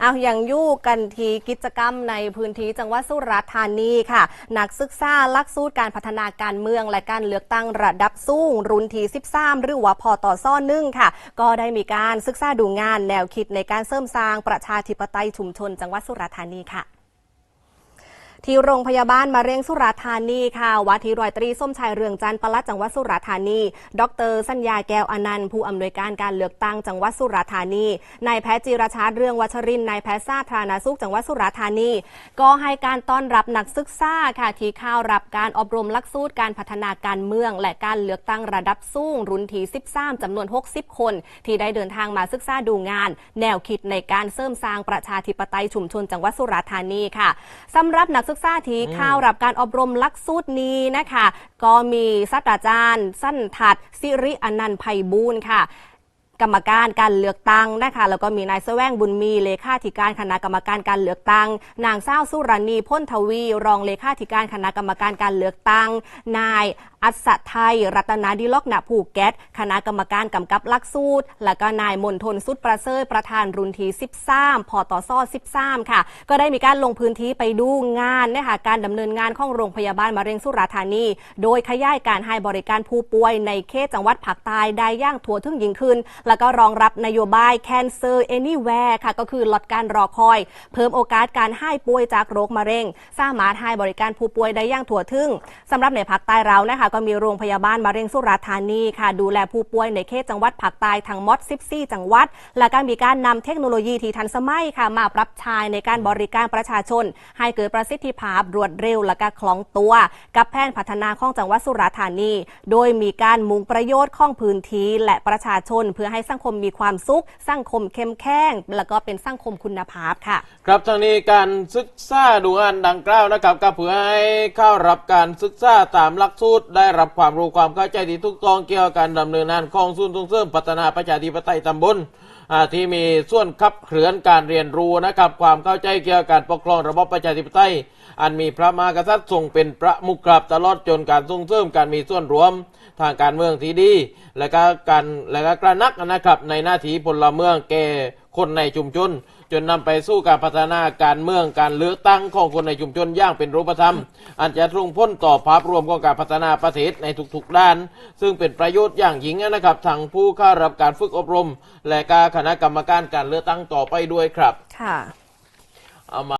เอาอย่างยู่กันทีกิจกรรมในพื้นที่จังหวัดสุราษฎร์ธานีค่ะ นักศึกษาลักสูตรการพัฒนาการเมืองและการเลือกตั้งระดับสูงรุ่นที่13 หรือว่าพอต่อซ่อนนึ่งค่ะ ก็ได้มีการศึกษาดูงานแนวคิดในการเสริมสร้างประชาธิปไตยชุมชนจังหวัดสุราษฎร์ธานีค่ะ ที่โรงพยาบาลมะเร็งสุราธานีค่ะวัดทีรอยตรีส้มชายเรืองจันทร์ปลัดจังหวัดสุราธานี ดร สัญญาแก้วอนันต์ผู้อำนวยการการเลือกตั้งจังหวัดสุราธานีนายแพทย์จิรชาติเรืองวัชรินทร์นายแพทย์สาธารณสุขจังหวัดสุราธานี ก็ให้การต้อนรับนักศึกษาค่ะที่เข้ารับการอบรมหลักสูตรการพัฒนาการเมือง และการเลือกตั้งระดับสูงรุ่นที่ 13จำนวน 60 คน ที่ได้เดินทางมาศึกษาดูงาน แนวคิดในการเสริมสร้างประชาธิปไตยชุมชนจังหวัดสุราธานีค่ะสำหรับนักศึกษาที่เข้ารับการอบรมหลักสูตรนี้นะคะ ก็มีศาสตราจารย์ สั้นทัดสิริอนันต์ไพบูลย์ค่ะกรรมการการเลือกตั้งนะคะแล้วก็มีนายแสวงบุญมีเลขาธิการคณะกรรมการการเลือกตั้ง นางเศร้าวสุรณีพ้นทวี รองเลขาธิการคณะกรรมการการเลือกตั้ง นายอัศไทย รัตนาดิลอกนาภูเก็ต คณะกรรมการกำกับลักสูตร แล้วก็นายมนทนสุดประเสริฐประธานรุ่นที่13พอต่อซ่อ13 ค่ะ ก็ได้มีการลงพื้นที่ไปดูงานนะคะการดำเนินงานของโรงพยาบาลมะเร็งสุราธานี โดยขยายการให้บริการผู้ป่วยในเขตจังหวัดภาคใต้ได้ย่างทั่วถึงยิ่งขึ้น แล้วก็รองรับนโยบาย Cancer Anywhere ค่ะ ก็คือลดการรอคอย เพิ่มโอกาสการให้ป่วยจากโรคมะเร็ง สามารถให้บริการผู้ป่วยได้ย่างทั่วถึงสำหรับในภาคใต้เรานะคะก็มีโรงพยาบาลมะเร็งสุราษฎร์ธานีค่ะ ดูแลผู้ป่วยในเขตจังหวัดภาคใต้ทั้งหมด14จังหวัด และก็มีการนำเทคโนโลยีที่ทันสมัยค่ะ มาปรับใช้ในการบริการประชาชน ให้เกิดประสิทธิภาพรวดเร็วและก็คล่องตัว กับแผนพัฒนาของจังหวัดสุราษฎร์ธานี โดยมีการมุ่งประโยชน์ของพื้นที่และประชาชน เพื่อให้สังคมมีความสุข สังคมเข้มแข็งแล้วก็เป็นสังคมคุณภาพค่ะ ครับทางนี้การศึกษาดูงานดังกล่าวนะครับก็เพื่อให้เข้ารับการศึกษาตามหลักสูตรได้รับความรู้ความเข้าใจที่ถูกต้องเกี่ยวกับการดำเนินงานของศูนย์ส่งเสริมพัฒนาประชาธิปไตยตำบลที่มีส่วนขับเคลื่อนการเรียนรู้นะครับความเข้าใจเกี่ยวกับการปกครองระบอบประชาธิปไตย อันมีพระมหากษัตริย์ทรงเป็นประมุขครับตลอดจนการส่งเสริมการมีส่วนรวมทางการเมืองที่ดี และก็การและก็กระนักนะครับในหน้าที่พลเมืองแก่คนในชุมชน จนนำไปสู่การพัฒนาการเมืองการเลือกตั้งของคนในชุมชนอย่างเป็นรูปธรรม อันจะส่งผลต่อภาพรวมของการพัฒนาประเทศในทุกๆด้าน ซึ่งเป็นประโยชน์อย่างยิ่งนะครับทางผู้เข้ารับการฝึกอบรม และการคณะกรรมการการเลือกตั้งต่อไปด้วยครับค่ะเอามา